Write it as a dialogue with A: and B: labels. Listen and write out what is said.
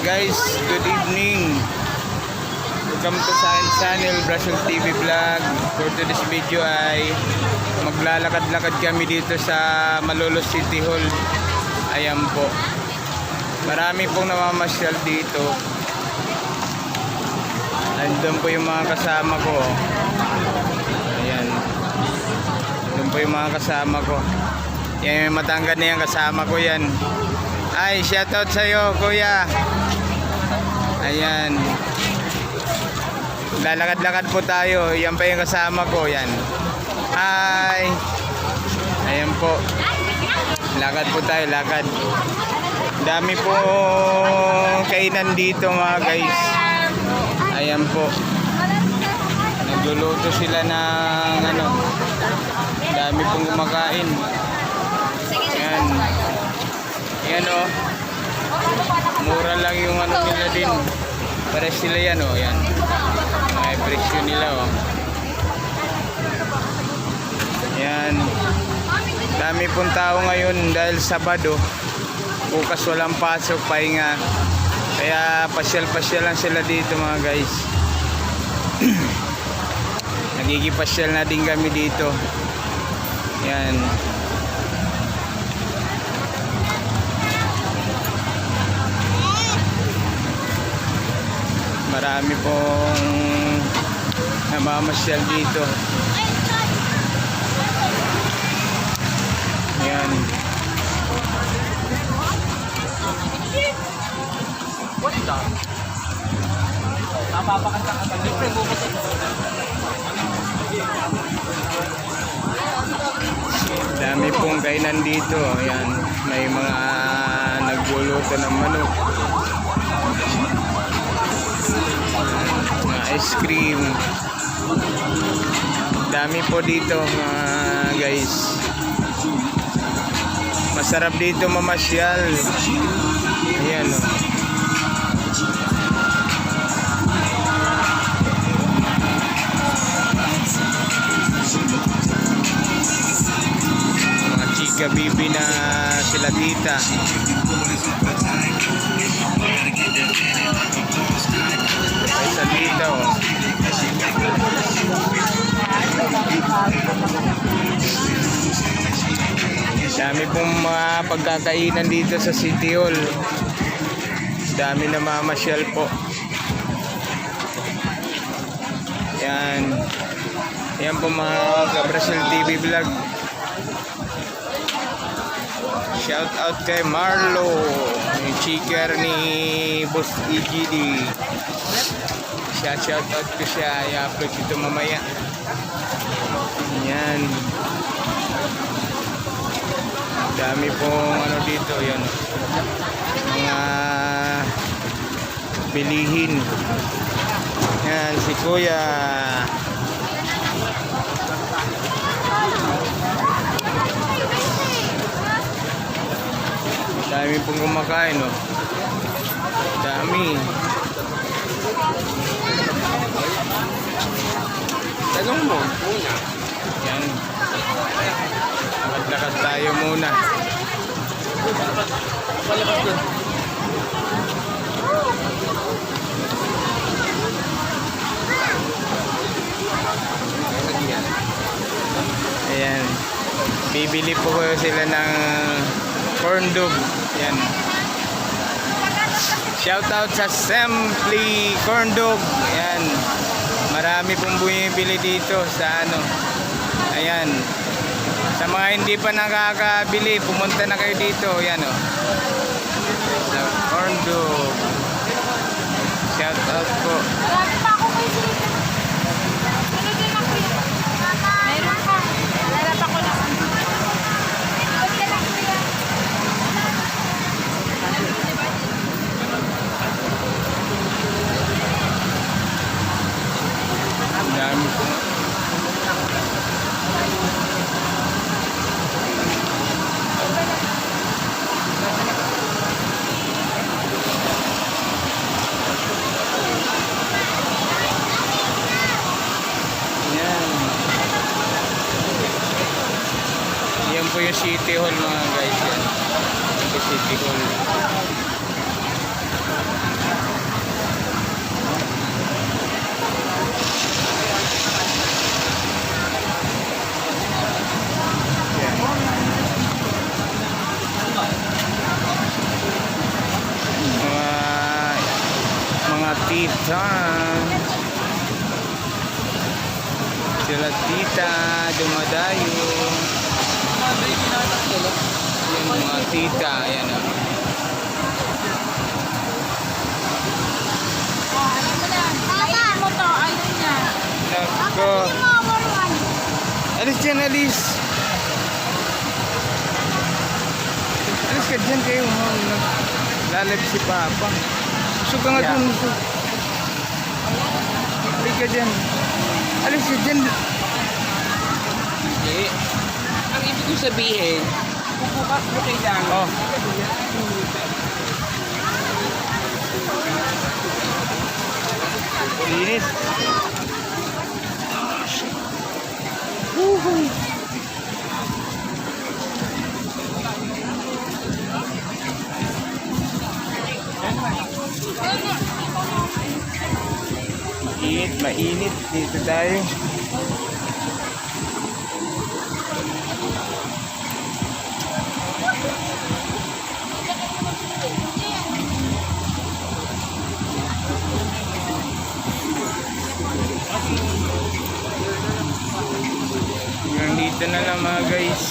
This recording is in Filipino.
A: Guys, good evening. Welcome to Science Channel, Brazil TV Vlog. For today's video ay maglalakad-lakad kami dito sa Malolos City Hall. Ayan po. Marami pong namamasyal dito. Andun po yung mga kasama ko. Ayan. Doon po yung mga kasama ko. Yan yung matangkad na yan kasama ko yan. Ay, shoutout sa'yo, kuya. Ayan. Lalakad-lakad po tayo. Yan pa yung kasama ko. Yan. Hi. Ayan po. Lakad po tayo, lakad. Dami po kainan dito mga guys. Ayan po. Nagluluto sila ng ano. Dami pong kumakain. Ayan. Ayan o. Mura lang yung ano nila din. Pares sila yan o. Ayan. May presyo nila o. Ayan. Dami pong tao ngayon dahil Sabado. Bukas walang pasok, pahinga. Kaya pasyal-pasyal lang sila dito mga guys. Nagigipasyal na din kami dito. Yan. Marami pong namamasyal dito. Yan. Dami pong kainan dito. Ayan. May mga nagluluto ng manok. Mga ice cream. Dami po dito mga guys. Masarap dito mamasyal. Ayan oh. o. mga chika bibi na sila tita. Isa dito. Dami pong mga pagkakainan dito sa City Hall. Dami na mamasyal po. Yan. Yan po mga ka-Brazil TV vlog. Shout out kay Marlo, yung chicker ni Boss EGD. Siya, shout out ko siya. I-upload ito mamaya. Yan. Dami pong ano dito, yan. Mga bilihin. Yan, si Kuya. Dami pong kumakain, oh. Dami. Tanong mo, muna. Yan. Lakad-lakad tayo muna. Palabas doon. Ayan. Bibili po ko sila ng corn dog. Yan. Shout out sa Simply Corn Dog. Ayan. Marami pong bumibili dito sa ano. Ayan. Sa mga hindi pa nakakabili, pumunta na kayo dito. Ayan o. Sa corn dog. Shout out po.
B: Marami pa ako kay
A: yung City Hall mga guys yan. Yung City Hall. tita sila tita dumadayo yan mga tita, ayan o.
B: Oh, niya.
A: Nako. Alis dyan, alis. Alis ka dyan kayo. Lalab si Papa. Usog ka nga dun. Usog. Alis ka dyan. Alis ka dyan.
C: Hindi. Ang ibig sabihin, bubukas mo kailangan.
A: Oh. Init. Mainit, mainit. Dito tayo. Dito na lang mga guys.